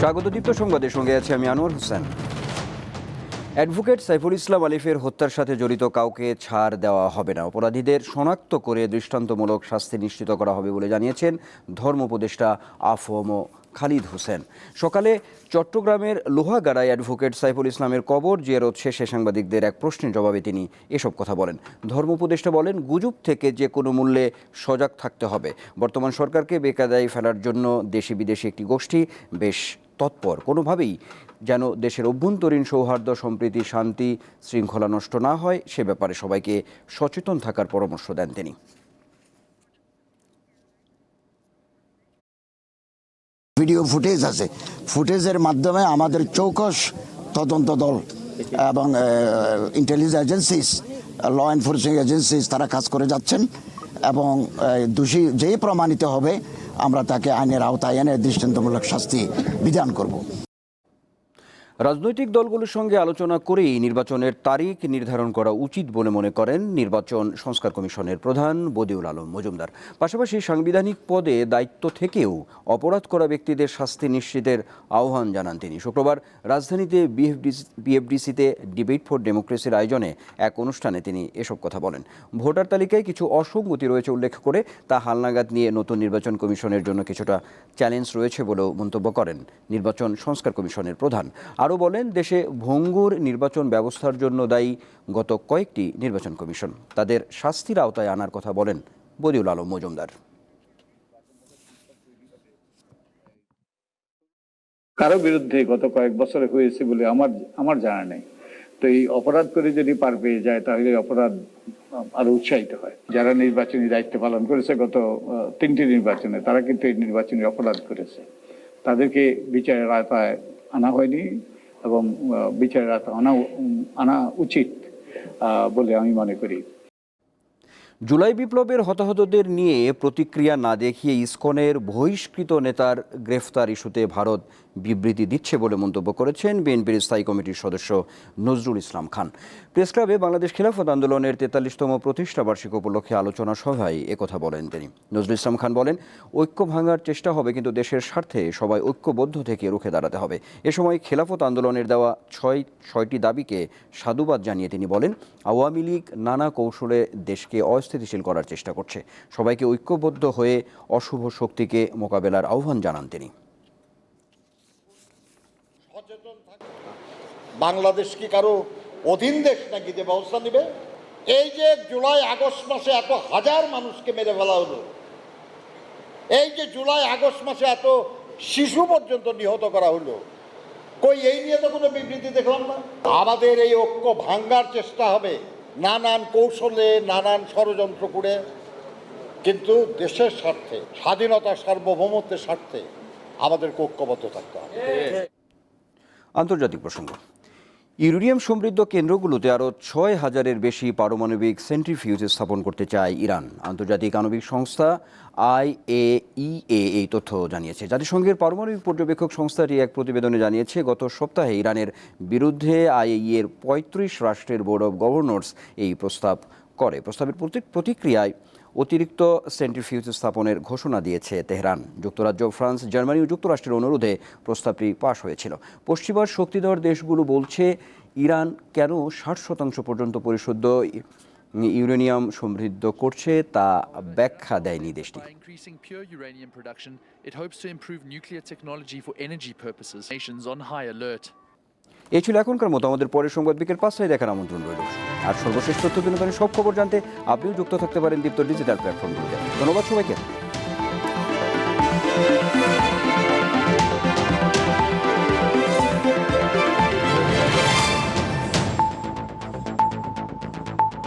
স্বাগত দীপ্ত সংবাদের সঙ্গে আছে আমি আনোয়ার হোসেন। অ্যাডভোকেট সাইফুল ইসলাম আলিফের হত্যার সাথে জড়িত কাউকে ছাড় দেওয়া হবে না। অপরাধীদের শনাক্ত করে দৃষ্টান্তমূলক শাস্তি নিশ্চিত করা হবে বলে জানিয়েছেন ধর্ম উপদেষ্টা আফম খালিদ হোসেন। সকালে চট্টগ্রামের লোহাগাড়ায় অ্যাডভোকেট সাইফুল ইসলামের কবর জিয়ারত শেষে সাংবাদিকদের এক প্রশ্নের জবাবে তিনি এসব কথা বলেন। ধর্ম উপদেষ্টা বলেন, গুজব থেকে যে কোনো মূল্যে সজাগ থাকতে হবে। বর্তমান সরকারকে বেকাদায়ী ফেলার জন্য দেশি বিদেশি একটি গোষ্ঠী বেশ তৎপর। কোনোভাবেই যেন দেশের অভ্যন্তরীণ সৌহার্দ্য, সম্প্রীতি, শান্তি, শৃঙ্খলা নষ্ট না হয়, সে ব্যাপারে সবাইকে সচেতন থাকার পরামর্শ দেন তিনি। ভিডিও ফুটেজ আছে। ফুটেজের মাধ্যমে আমাদের চৌকস তদন্ত দল এবং intelligence agencies law enforcing agencies তারা কাজ করে যাচ্ছেন এবং দোষী যেই প্রমাণিত হবে আমরা তাকে আইনের আওতায় এনে দৃষ্টান্তমূলক শাস্তি বিধান করব। রাজনৈতিক দলগুলোর সঙ্গে আলোচনা করেই নির্বাচনের তারিখ নির্ধারণ করা উচিত বলে মনে করেন নির্বাচন সংস্কার কমিশনের প্রধান বদিউল আলম মজুমদার। পাশাপাশি সাংবিধানিক পদে দায়িত্ব থেকেও অপরাধ করা ব্যক্তিদের শাস্তি নিশ্চিতের আহ্বান জানান তিনি। শুক্রবার রাজধানীতে বিএফডিসিতে ডিবেট ফর ডেমোক্রেসির আয়োজনে এক অনুষ্ঠানে তিনি এসব কথা বলেন। ভোটার তালিকায় কিছু অসঙ্গতি রয়েছে উল্লেখ করে তা হালনাগাদ নিয়ে নতুন নির্বাচন কমিশনের জন্য কিছুটা চ্যালেঞ্জ রয়েছে বলেও মন্তব্য করেন নির্বাচন সংস্কার কমিশনের প্রধান। আরও বলেন, দেশে ভঙ্গুর নির্বাচন ব্যবস্থার জন্য দায়ী গত কয়েকটি নির্বাচন কমিশন। তাদের শাস্তির আওতায় আনার কথা বলেন বদিউল আলম মজুমদার। কারও বিরুদ্ধে গত কয়েক বছরে হয়েছে বলে আমার আমার জানা নেই। তো এই অপরাধ করে যদি পার পেয়ে যায়, তাহলে অপরাধ আরও উৎসাহিত হয়। যারা নির্বাচনী দায়িত্ব পালন করেছে গত তিনটি নির্বাচনে, তারা কিন্তু এই নির্বাচনী অপরাধ করেছে। তাদেরকে বিচারের আওতায় আনা হয়নি। এবং বিচারের আওতা আনা আনা উচিত বলে আমি মনে করি। জুলাই বিপ্লবের হতাহতদের নিয়ে প্রতিক্রিয়া না দেখিয়ে ইস্কনের বহিষ্কৃত নেতার গ্রেফতার ইস্যুতে ভারত বিবৃতি দিচ্ছে বলে মন্তব্য করেছেন বিএনপির স্থায়ী কমিটির সদস্য নজরুল ইসলাম খান। প্রেস ক্লাবে বাংলাদেশ খেলাফত আন্দোলনের তেতাল্লিশতম প্রতিষ্ঠা বার্ষিক উপলক্ষে আলোচনা সভায় একথা বলেন তিনি। নজরুল ইসলাম খান বলেন, ঐক্য ভাঙার চেষ্টা হবে, কিন্তু দেশের স্বার্থে সবাই ঐক্যবদ্ধ থেকে রুখে দাঁড়াতে হবে। এ সময় খেলাফত আন্দোলনের দেওয়া ছয়, ছয়টি দাবিকে সাধুবাদ জানিয়ে তিনি বলেন, আওয়ামী লীগ নানা কৌশলে দেশকে অস্থিতিশীল করার চেষ্টা করছে। সবাইকে ঐক্যবদ্ধ হয়ে অশুভ শক্তিকে মোকাবেলার আহ্বান জানান তিনি। বাংলাদেশ কি কারও অধীন দেশ নাকি যে ব্যবস্থা নেবে? এই যে জুলাই, আগস্ট মাসে এত হাজার মানুষকে মেরে ফেলা হলো, এই যে জুলাই, আগস্ট মাসে এত শিশু পর্যন্ত নিহত করা হলো, কই এই নিয়ে তো কোনো বিবৃতি দেখলাম না? আমাদের এই ঐক্য ভাঙ্গার চেষ্টা হবে, নানান কৌশলে, নানান ষড়যন্ত্র করে, কিন্তু দেশের স্বার্থে, স্বাধীনতা সার্বভৌমত্বের স্বার্থে আমাদেরকে ঐক্যবদ্ধ থাকতে হবে। আন্তর্জাতিক প্রসঙ্গ। ইউরেনিয়াম সমৃদ্ধ কেন্দ্রগুলোতে আরও ছয় হাজারের বেশি পারমাণবিক সেন্ট্রিফিউজ স্থাপন করতে চায় ইরান। আন্তর্জাতিক আণবিক সংস্থা আইএইএ এই তথ্য জানিয়েছে। জাতিসংঘের পারমাণবিক পর্যবেক্ষক সংস্থাটি এক প্রতিবেদনে জানিয়েছে, গত সপ্তাহে ইরানের বিরুদ্ধে আইএইএ এর পঁয়ত্রিশ রাষ্ট্রের বোর্ড অব গভর্নর্স এই প্রস্তাব করে। প্রস্তাবের প্রতি- প্রতিক্রিয়ায় অতিরিক্ত সেন্ট্রিফিউজ স্থাপনের ঘোষণা দিয়েছে তেহরান যুক্তরাজ্য, ফ্রান্স, জার্মানি ও যুক্তরাষ্ট্রের অনুরোধে প্রস্তাবটি পাশ হয়েছিল পশ্চিমার শক্তিধর দেশগুলো বলছে, ইরান কেন ষাট শতাংশ পর্যন্ত পরিশুদ্ধ ইউরেনিয়াম সমৃদ্ধ করছে তা ব্যাখ্যা দেয়নি দেশটি it hopes to improve nuclear technology for energy purposes. Nations on high alert. এই ছিল এখনকার মতো। আমাদের পরের সংবাদ বিকেল পাঁচটায় দেখার আমন্ত্রণ রইল। আর সর্বশেষ তথ্য বিনোদনের সব খবর জানতে আপনিও যুক্ত থাকতে পারেন দীপ্ত ডিজিটাল প্ল্যাটফর্মগুলোতে। ধন্যবাদ সবাইকে।